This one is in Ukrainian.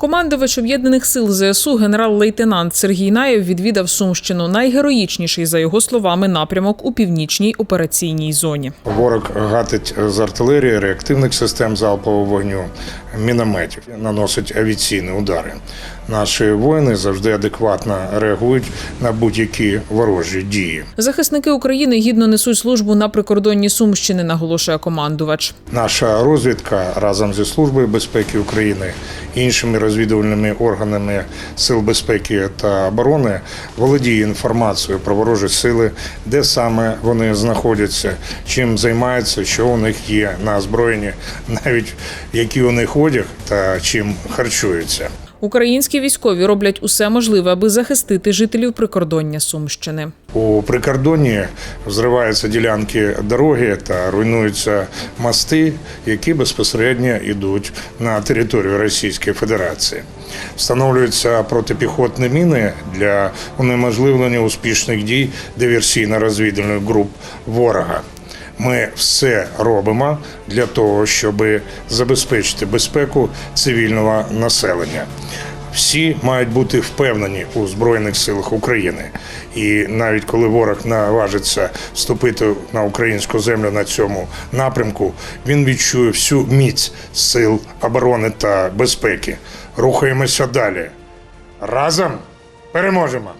Командувач об'єднаних сил ЗСУ генерал-лейтенант Сергій Наєв відвідав Сумщину, найгероїчніший за його словами напрямок у північній операційній зоні. Ворог гатить з артилерії, реактивних систем залпового вогню, мінометів, наносить авіаційні удари. Наші воїни завжди адекватно реагують на будь-які ворожі дії. Захисники України гідно несуть службу на прикордонні Сумщини, наголошує командувач. Наша розвідка разом зі службою безпеки України, іншими розвідувальними органами сил безпеки та оборони володіє інформацією про ворожі сили, де саме вони знаходяться, чим займаються, що у них є на озброєнні, навіть який у них одяг та чим харчуються. Українські військові роблять усе можливе, аби захистити жителів прикордоння Сумщини. У прикордонні взриваються ділянки дороги та руйнуються мости, які безпосередньо йдуть на територію Російської Федерації. Встановлюються протипіхотні міни для унеможливлення успішних дій диверсійно-розвідувальних груп ворога. Ми все робимо для того, щоб забезпечити безпеку цивільного населення. Всі мають бути впевнені у Збройних силах України. І навіть коли ворог наважиться вступити на українську землю на цьому напрямку, він відчує всю міць сил оборони та безпеки. Рухаємося далі. Разом переможемо!